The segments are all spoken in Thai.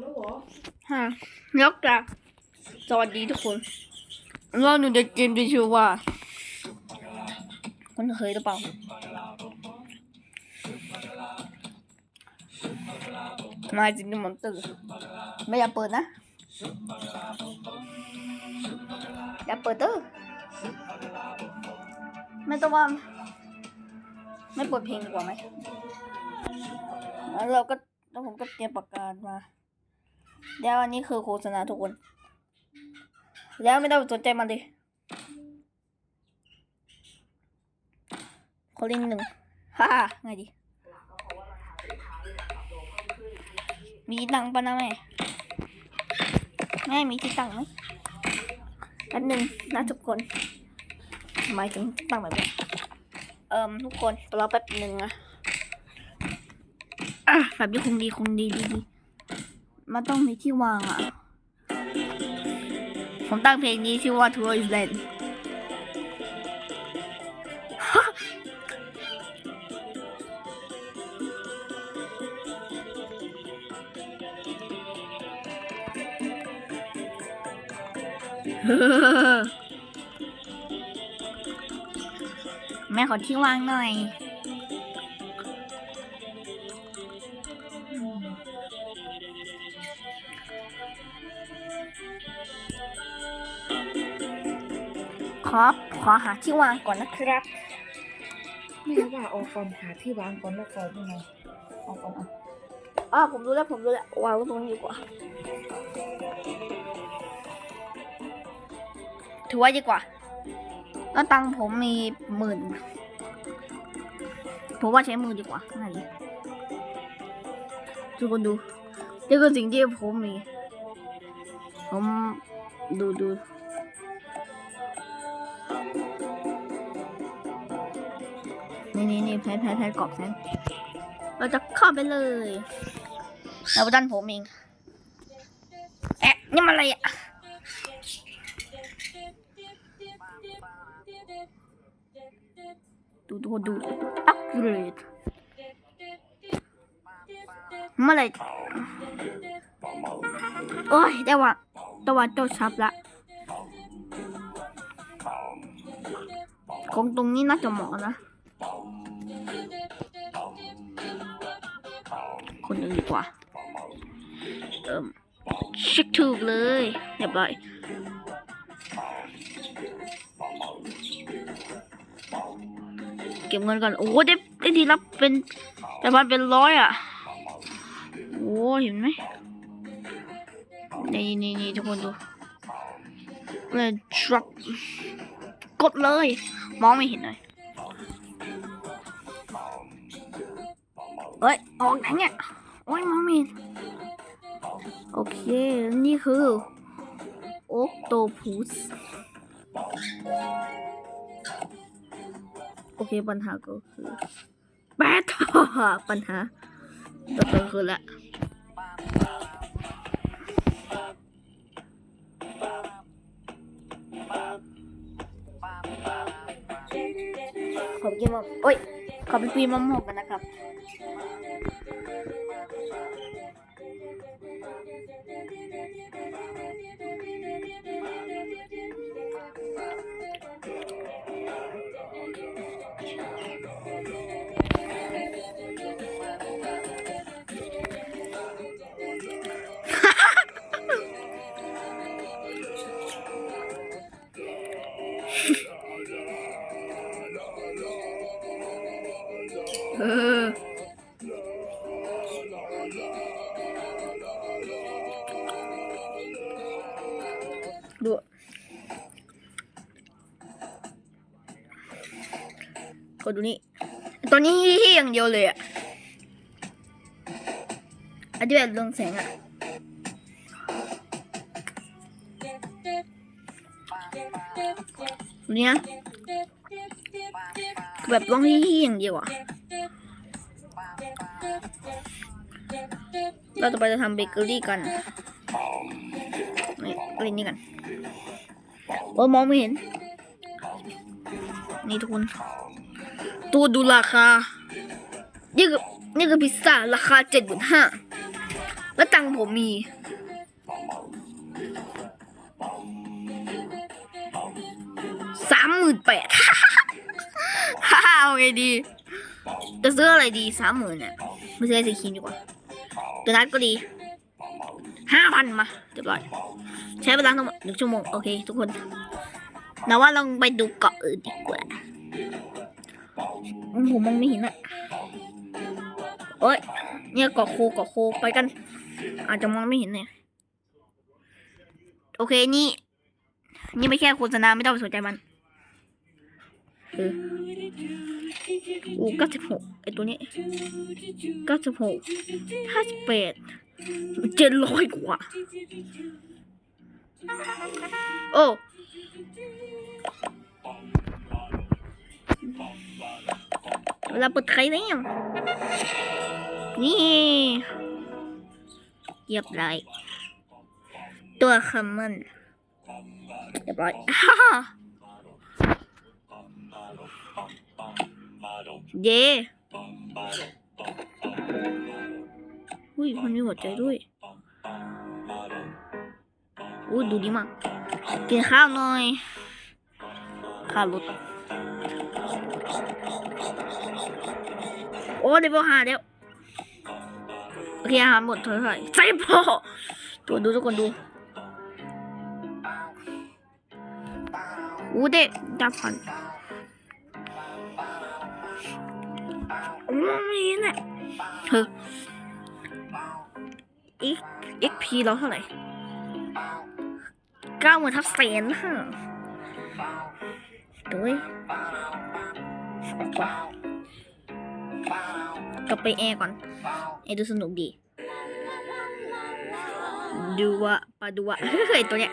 แล้วเหรอฮะแล้วก็สวัสดีทุกคนเราหนูจะเกมที่ชื่อว่าคุณเคยหรือเปล่ามาจินมอนตอร์ไม่อยากเปิดนะอย่าเปิดเด้อไม่ต้องว่า ไม่เปิดเพลงดีกว่าไหมแล้วเราก็แล้วผมก็เตรียมปากกามา แล้วอันนี้คือโฆษณาทุกคน แล้วไม่ต้องสนใจมันเลยขอลิงหนึ่งฮ่าไงดี มีตังปะนะแม่ แม่มีที่ตังไหมอันหนึ่งนะทุกคนหมายถึงตังแบบนี้เอิมทุกคนรอแป๊บหนึ่งนะอะแบบนี้คงดีคงดีดีดี มันต้องมีที่วางอะ ผมตั้งเพลงนี้ชื่อว่า Tour is Land แม่ขอที่วางหน่อย ครับ ขอหาที่วางก่อนนะครับแม่ว่าเอาก่อนหาที่วางก่อนแล้วก่อนยังไงเอาก่อนเอาอ่าผมรู้แล้วผมรู้แล้ววางไว้ตรงนี้ดีกว่า ถือไว้ดีกว่า แล้วตังค์ผมมีหมื่นผมว่าใช้มือดีกว่าง่ายดีทุกคนดูนี่คือสิ่งที่ผมมีผมดูดู นี่นี่นี่แพ้แพ้แพ้กรอบแพ้เราจะเข้าไปเลยแล้วดันผมเองแอะนี่มันอะไรอะดูดูดูอัพเกรดเมื่อไหรโอ้ยได้ว่าตะวันโตชับละคงตรงนี้น่าจะเหมาะนะ คนอื่นดีกว่าเอิ่มเช็คถูกเลยเรียบร้อยเก็บเงินก่อน โอ้ได้ได้ทีรับเป็นแต่พันเป็นร้อยอะ โอ้เห็นไหมนี่นี่นี่ทุกคนดูเลยทรัพกดเลย มองไม่เห็นเลย เอ้ย ออกไหนเนี่ย โอ้ยมองไม่เห็นโอเค นี่คือ โอ c โตพุสโอเค ปัญหาก็คือแบทปัญหาก็คือละขอไปกินมะโอ้ย ขอไปปีมะม่วงกันนะครับ กดดูนี่ตัวนี้ที่อย่างเดียวเลยอะอันที่แบบเรืองแสงอะดูนี่นะแบบต้องที่อย่างเดียวอะเราจะไปจะทำเบเกอรี่กันนี่กลิ่นนี่กันโอ้มองไม่เห็น นี่ทุกคน ตัวดูราคา นี่คือนี่คือพิซซ่าราคาเจ็ดหมื่นห้าแล้วตังผมมี สามหมื่นแปดฮ่าเอาไงดี จะซื้ออะไรดีสามหมื่นเนี่ยไม่ซื้อไอศครีมดีกว่า ตัวนัดก็ดีห้าพันมาเรียบร้อย ใช้เวลาทั้งหมดหนึ่งชั่วโมง โอเค ทุกคนนะว่าลองไปดูเกาะอื่นดีกว่า ผมมองไม่เห็นอะโอ้ย เนี่ยเกาะโคเกาะโคไปกัน อาจจะมองไม่เห็นเนี่ย โอเคนี่ นี่ไม่แค่โฆษณาไม่ต้องไปสนใจมันเออโอ้เก้าสิบหกไอตัวนี้เก้าสิบหกห้าสิบแปดเจ็ดร้อยกว่า โอ้ เวลาเปิดไข่แล้วนี่เรียบร้อยตัวคำมันเรียบร้อยฮ่าเย่อุ้ยมันมีหัวใจด้วยอุ้ยดูดีมากกินข้าวหน่อยข้าวรถ อ้เดี๋ยวหาเดี๋ยวโอเคอาหารหมดเท่าไหร่ใส่พอตัวดูทุกคนดูอู้เด็กจับพันโอ้ยนี่แหละเธอ x xp เราเท่าไหร่เก้าหมื่นทับแสนฮะด้วย กลับไปแอร์ก่อนแอร์ดูสนุกดี ดูว่าปลาดูว่าไอตัวเนี้ย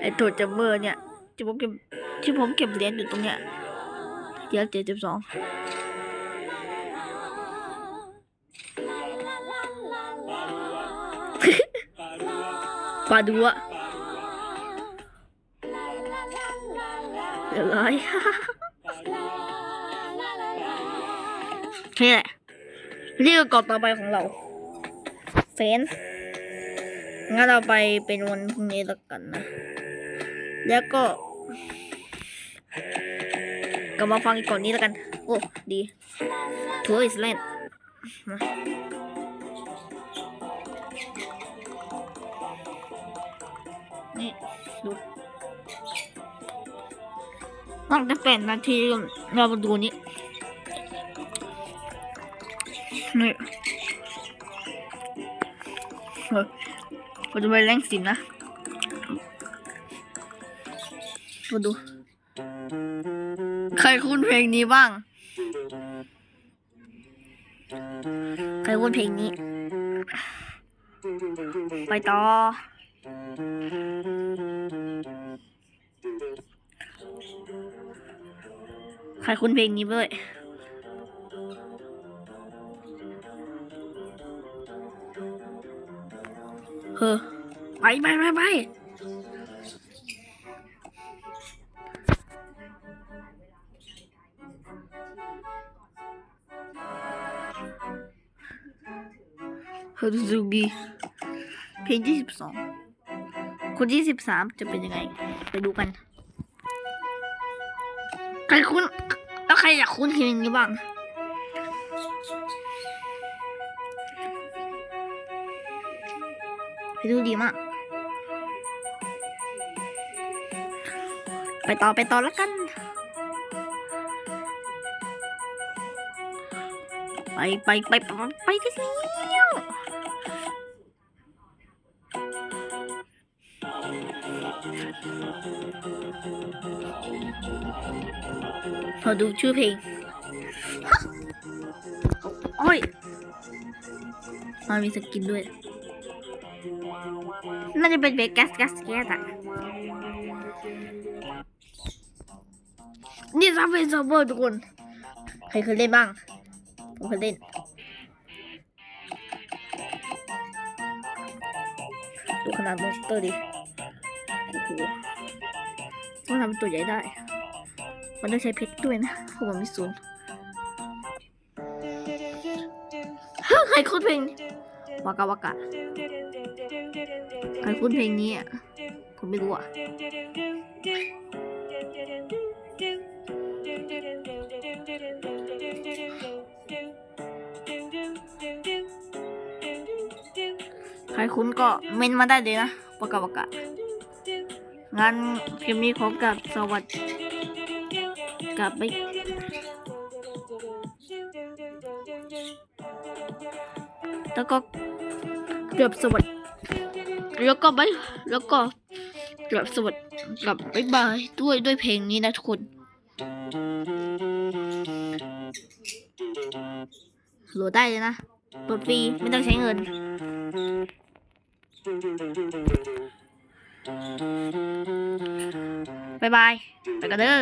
ไอตัวจัมเบอร์เนี่ยที่ผมเก็บที่ผมเก็บเหรียญอยู่ตรงเนี้ยเดี๋ยวเจ็ดสิบสองปลาดูอะเรียบร้อย นี่แหละนี่คือเกาะต่อไปของเรา เฟนงั้นเราไปเป็นวันพรุ่งนี้แล้วกันนะ แล้วก็กลับมาฟังอีกก่อนนี้แล้วกัน โอ้ ดีทัวร์อิสแลนด์มานี่ ดูตั้งแต่แปดนาทีเรามาดูนี้ นี่เฮ้ยเราจะไปแรงสินนะมาดู ใครคุ้นเพลงนี้บ้าง ใครคุ้นเพลงนี้ ไปต่อ ใครคุ้นเพลงนี้ด้วย อ ไปไปไปไปเฮ้อดูดีเพลงที่สิบสองคนที่สิบสามจะเป็นยังไง ไปดูกัน ใครคุ้น แล้วใครอยากคุ้นเพลงนี้บ้าง ดูดีมาก ไปต่อไปต่อแล้วกัน ไปไปไปไปไปได้แล้วพอดูชื่อเพลงฮะโอ้ยมันมีสกินด้วย น่าจะเป็นเบกัสกัสแกสอะนี่ซับเป็นซับเวอร์ทุกคน ใครเคยเล่นบ้าง ผมเคยเล่น ดูขนาดมอนสเตอร์ดิโอ้โหต้องทำเป็นตัวใหญ่ได้ มันต้องใช้เพชรด้วยนะเพราะมันมีศูนย์เฮ้ยใครโคตรเพลงวากาวากะ ใครคุ้นเพลงนี้อะผมไม่รู้อะใครคุ้นก็เมนมาได้เลยนะประกาศประกาศงั้นเกมนี้ขอกับสวัสดีกลับไปแล้วก็เกือบสวัสดี แล้วก็ไปแล้วก็กือบสวัสดีกับบายบายด้วยด้วยเพลงนี้นะทุกคนโหลดได้เลยนะโหลดฟรีไม่ต้องใช้เงินบายบาย ไปกันเด้อ